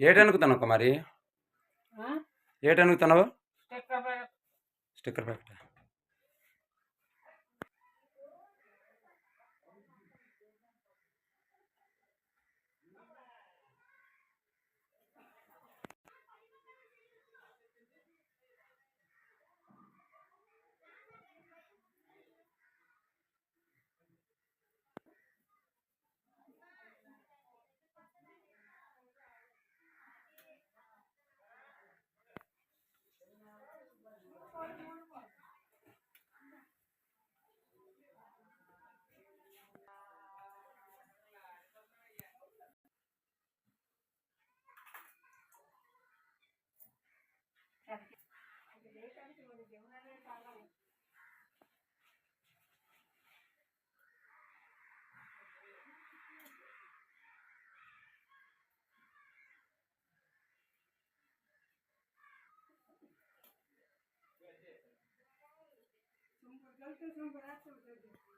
ఏటనుకుతున్నావు కుమారి? ఏటనుకుతున్నావు? Sticker packet? Não, não, não, não,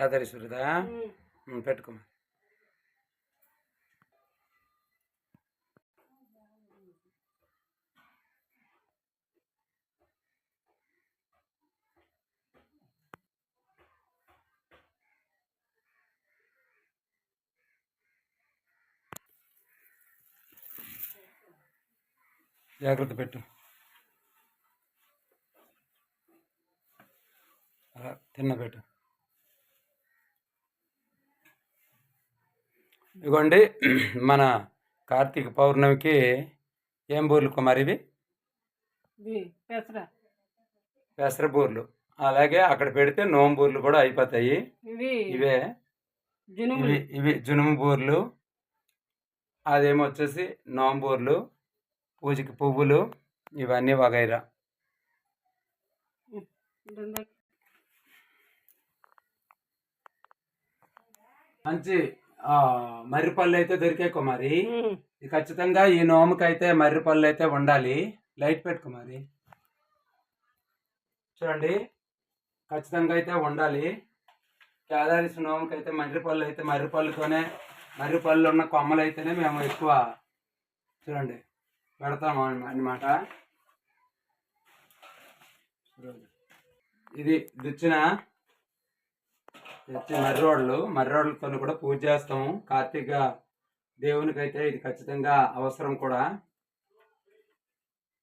కేదారి సురిదా పెట్టుకోమా జాగ్రత్త పెట్టు. అలా తిన్న పెట్టు. ఇదిగోండి మన కార్తీక పౌర్ణమికి ఏం బూర్లు కుమార్ ఇవి? పెసర. బూర్లు. అలాగే అక్కడ పెడితే నోంబూర్లు కూడా అయిపోతాయి. ఇవి ఇవే. జునుము. బూర్లు. అదేమో వచ్చేసి నోంబూర్లు పూజకి పువ్వులు ఇవన్నీ వగైరా. మంచి మర్రి పళ్ళు అయితే దొరికాయి కుమారి. ఖచ్చితంగా ఈ నోముకి అయితే మర్రి పళ్ళు అయితే ఉండాలి. లైట్ పెట్టు కుమారి చూడండి. ఖచ్చితంగా అయితే ఉండాలి. కేదారిస్ నోముకి అయితే మర్రి పళ్ళు అయితే మర్రి పళ్ళుతోనే మర్రి పళ్ళు ఉన్న కొమ్మలు అయితేనే మేము ఎక్కువ చూడండి పెడతాము అన్నమాట. ఇది దుచ్చిన వచ్చి మర్రోళ్ళు మర్రోళ్ళతో కూడా పూజ చేస్తాము. కార్తీక దేవునికి అయితే ఇది ఖచ్చితంగా అవసరం కూడా.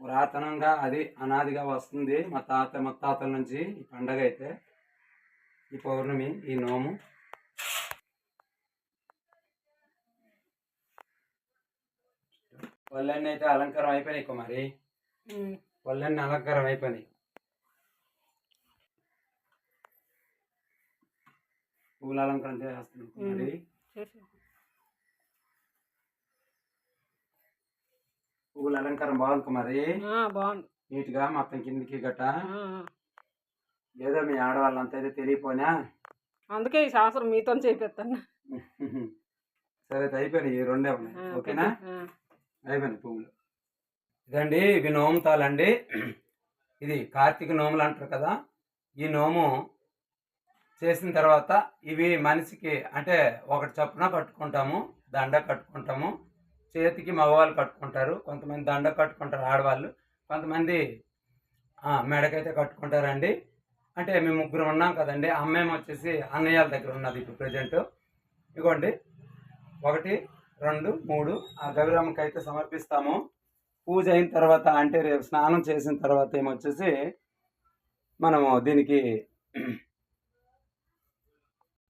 పురాతనంగా అది అనాదిగా వస్తుంది మా తాత ముత్తాతల నుంచి ఈ పండగ అయితే ఈ పౌర్ణమి ఈ నోము. పళ్ళన్నీ అయితే అలంకారం అయిపోయినాయి కుమారి. ఉమ్. పళ్ళన్నీ అలంకారం అయిపోయినాయి. పూల అలంకారం చేస్తున్నాం కుమారి చేసి. పూల అలంకారం బాగుంది కుమారి. బాగుంది. నీట్గా మొత్తం కిందికి గట్ట. ఏదో మీ ఆడవాళ్ళంతా అయితే తెలియపోయినా. అందుకే ఈ సంవత్సరం మీతో చేపిస్తాను. సరే అయితే అయిపోయినాయి ఈ రెండే ఉన్నాయి. ఓకేనా? అయిపోయినాయి పువ్వులు. ఇదండి ఇవి నోముతాలండి. ఇది కార్తీక నోములు అంటారు కదా. ఈ నోము చేసిన తర్వాత ఇవి మనిషికి అంటే ఒకటి చప్పున కట్టుకుంటాము దండ కట్టుకుంటాము చేతికి మగవాళ్ళు కట్టుకుంటారు కొంతమంది దండ కట్టుకుంటారు ఆడవాళ్ళు కొంతమంది మెడకైతే కట్టుకుంటారండి. అంటే మేము ముగ్గురు ఉన్నాం కదండి అమ్మాయి వచ్చేసి అన్నయ్యల దగ్గర ఉన్నది ఇప్పుడు ప్రజెంట్. ఇగోండి ఒకటి రెండు మూడు ఆ గౌరమ్మకి అయితే సమర్పిస్తాము. పూజ అయిన తర్వాత అంటే రేపు స్నానం చేసిన తర్వాత ఏమొచ్చేసి మనము దీనికి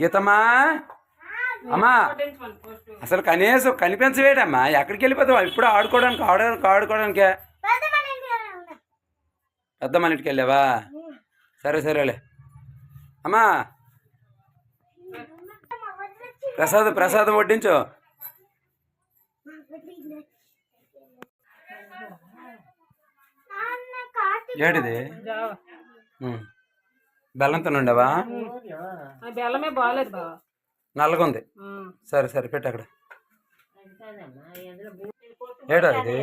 గీతమ్మా? అమ్మా అసలు కనీసం కనిపించవేటమ్మా? ఎక్కడికి వెళ్ళిపోతావు? ఇప్పుడు ఆడుకోవడానికి ఆడడానికి ఆడుకోవడానికే. పెద్ద మన ఇంటికి వెళ్ళావా సరే సరేలే. అమ్మా! ప్రసాదం ప్రసాదం వడ్డించు. ఏడిది. బెల్లంతో ఉండవా బెల్లమే బాగాలేదు బావ. నల్లగా ఉంది ఆ. సరే సరే పెట్టు అక్కడ. ఏడా ఇది?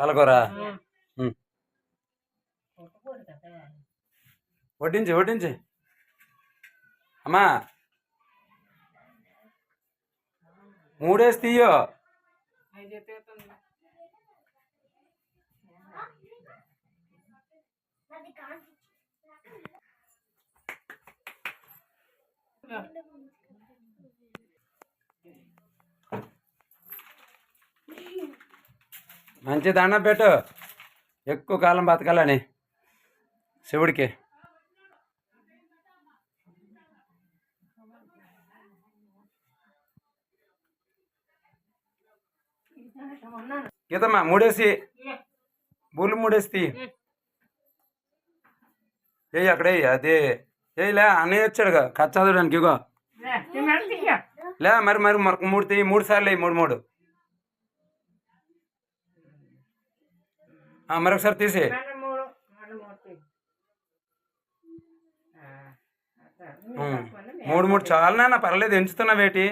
కలగూర ఆ. ఉమ్. వడ్డించి వడ్డించి. అమ్మా. మూడేసి తీయో. మంచి దండం పెట్టు. ఎక్కువ కాలం బతకాలని శివుడికి. గీతమ్మా మూడేసి. బూళ్ళు మూడేసి. ఏయ్ అక్కడ అదే. ఏయిలే అన్నయ్య వచ్చాడుగా కథ చదవడానికి ఇగో. లే, మరి మరి మరొక మూడు తీ మూడు సార్లు వేయి మూడు మూడు. మరొకసారి తీసి మూడు మూడు చాలు నాన్న పర్లేదు ఎంచుతున్నా వేటి.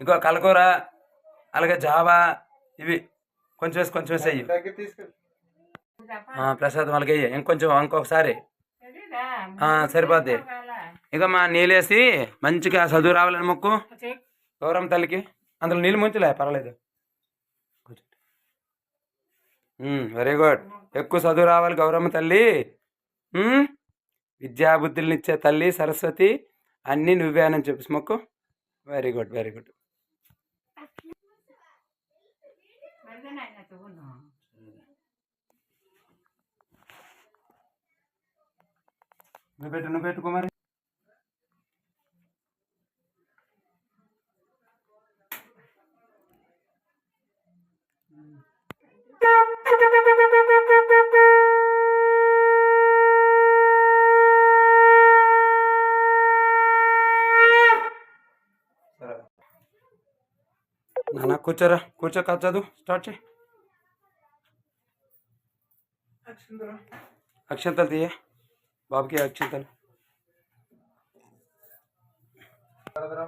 ఇంకో కలకూర అలాగే జావా ఇవి కొంచెం వేసి కొంచెం వేసి అయ్యి ప్రసాదం అలాగే వెయ్యి. ఇంకొంచెం ఇంకొకసారి. సరిపోద్ది. ఇక మా నీళ్ళేసి మంచిగా చదువు రావాలని మొక్కు. గౌరమ్మ తల్లికి. అందులో నీళ్ళు ముంచులే పర్వాలేదు. వెరీ గుడ్ ఎక్కువ చదువు రావాలి గౌరమ్మ తల్లి. ఉమ్, విద్యాబుద్ధుల్ని ఇచ్చే తల్లి సరస్వతి అన్నీ నువ్వే అని చెప్పి మొక్కు. వెరీ గుడ్ వెరీ గుడ్ మరిదేనాయన చూడు. నువ్వు పెట్టు నువ్వు పెట్టుకో మరి ನಾನಾ ಕೂಚರ ಕೂಚ ಕಾಚದು ಸ್ಟಾರ್ಟ್ अक्षर तल दिए बाप की अक्षर तल।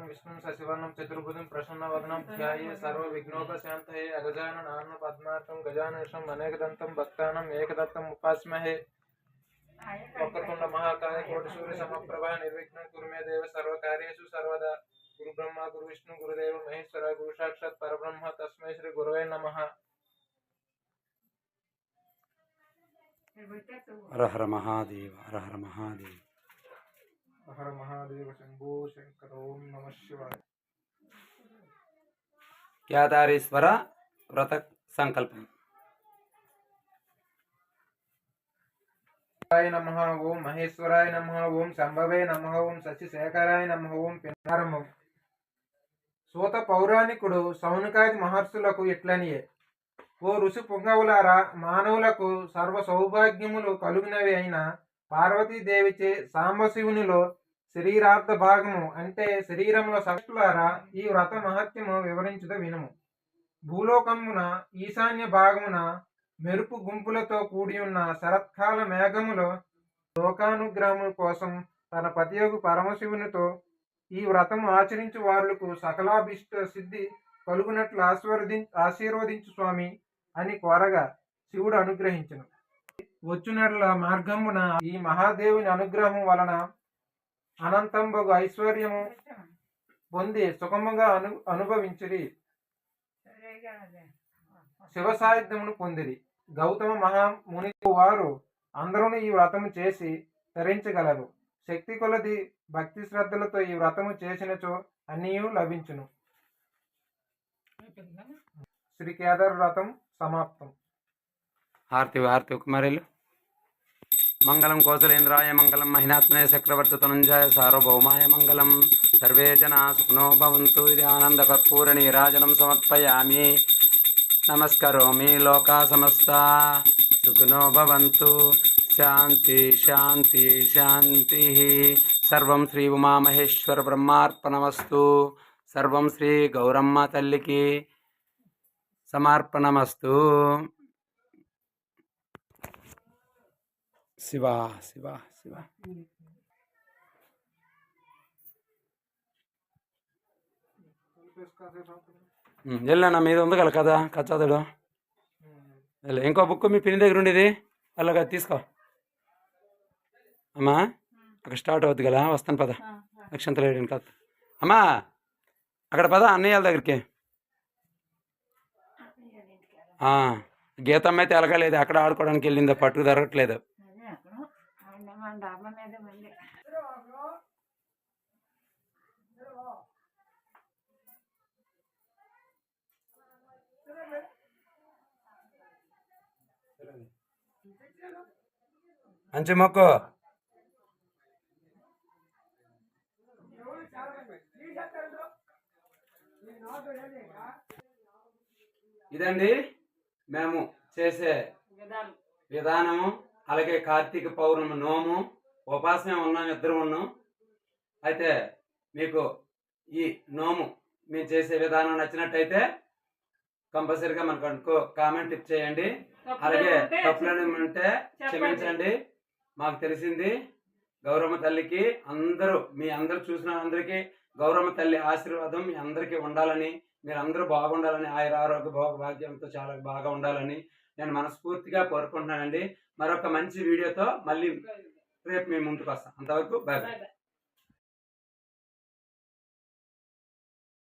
विष्णु सशिवनम चतुर्भुजम प्रसन्नवदनम ध्याये सर्व विघ्नोपशान्तये अगजाननान्न पद्मार्थं गजानशम् अनेकदन्तं भक्तानाम् एकदत्तम् उपास्महे। वक्रतुण्ड महाकाय कोटिसूर्य समप्रभा निर्विघ्नं कुरु मे देव सर्वकार्येषु सर्वदा। गुरु ब्रह्मा गुरु विष्णु गुरुदेव महेश्वर गुरु साक्षात पर ब्रह्म तस्मै श्री गुरु नम। हर हर महादेव हर हर महादेव। हर महादेव शंभो शंकर ओम नम शिवाय। क्या तारीश्वर व्रत संकल्प। ओम नमः ओम महेश्वराय नमः ओम संभवे नमः ओम शशिशेखराय नमः ओम पिनारम సూత పౌరాణికుడు సౌనకాది మహర్షులకు ఇట్లనియే ఓ ఋషి పుంగవులారా మానవులకు సర్వ సౌభాగ్యములు కలుగునవి అయిన పార్వతీదేవిచే సాంబశివునిలో శరీరార్థ భాగము అంటే శరీరంలో సక్షులారా ఈ వ్రత మహత్యము వివరించుట వినుము. భూలోకమున ఈశాన్య భాగమున మెరుపు గుంపులతో కూడి ఉన్న శరత్కాల మేఘములో లోకానుగ్రహము కోసం తన పతియోగు పరమశివునితో ఈ వ్రతం ఆచరించు వారులకు సకలాభిష్ట సిద్ధి కలుగునట్లు ఆశీర్వది ఆశీర్వదించు స్వామి అని కోరగా శివుడు అనుగ్రహించను. వచ్చునట్ల మార్గమున ఈ మహాదేవుని అనుగ్రహం వలన అనంతంబగు ఐశ్వర్యము పొంది సుఖముగా అను అనుభవించిరి. శివ సాహిత్యమును పొందిరి. గౌతమ మహాముని వారు అందరూ ఈ వ్రతము చేసి తరించగలరు. శక్తి కొలది భక్తి శ్రద్ధలతో ఈ వ్రతము చేసినచో అన్నీయు లభించును. శ్రీ కేదార్ వ్రతం సమాప్తం. హారతి హారతి కుమారులు. మంగళం కోసలేంద్రాయ మంగళం మహినాత్మనే చక్రవర్తి తనుంజాయ సార్వభౌమాయ మంగళం. సర్వే జనా సుఖనో భవంతు ఇది ఆనందకర్పూర నీరాజనం సమర్పయామి. నమస్కరోమి లోకా సమస్త. సుఖనో భవంతు శాంతి శాంతి శాంతి సర్వం శ్రీ ఉమామహేశ్వర బ్రహ్మార్పణమస్తు సర్వం శ్రీ గౌరమ్మ తల్లికి సమర్పణమస్తు శివ శివ శివ వెళ్ళనా మీద ఉంది కదా కదా కచ్చాదుడు వెళ్ళ ఇంకో బుక్ మీ పిన్ని దగ్గర ఉండేది? అలాగా తీసుకో. అమ్మా అక్కడ స్టార్ట్ అవుద్ది కదా వస్తాను పద. నక్షంతలు వేయడానికి కాదు. అమ్మా అక్కడ పద అన్నయ్య వాళ్ళ దగ్గరికి గీతమ్మ అయితే ఎలగలేదు అక్కడ ఆడుకోవడానికి వెళ్ళింది పట్టుకు దొరకట్లేదు అదే అక్కడ ఆయన మన డాబా మీద మళ్ళీ మంచి మొక్కు. ఇదండి మేము చేసే విధానం. విధానము అలాగే కార్తీక పౌర్ణమి నోము ఉపాసన ఉన్నాం ఇద్దరు ఉన్నాం. అయితే మీకు ఈ నోము మేము చేసే విధానం నచ్చినట్టయితే కంపల్సరీగా మనకు అనుకో కామెంట్ చేయండి. అలాగే తప్పులు ఉంటే క్షమించండి. మాకు తెలిసింది గౌరమ్మ తల్లికి అందరూ మీ అందరూ చూసిన అందరికీ గౌరమ్మ తల్లి ఆశీర్వాదం మీ అందరికీ ఉండాలని మీరు అందరూ బాగుండాలని ఆయుర ఆరోగ్య భోగ భాగ్యంతో చాలా బాగా ఉండాలని నేను మనస్ఫూర్తిగా కోరుకుంటున్నానండి. మరొక మంచి వీడియోతో మళ్ళీ రేపు మీ ముందుకు వస్తాం. అంతవరకు బాయ్ బాయ్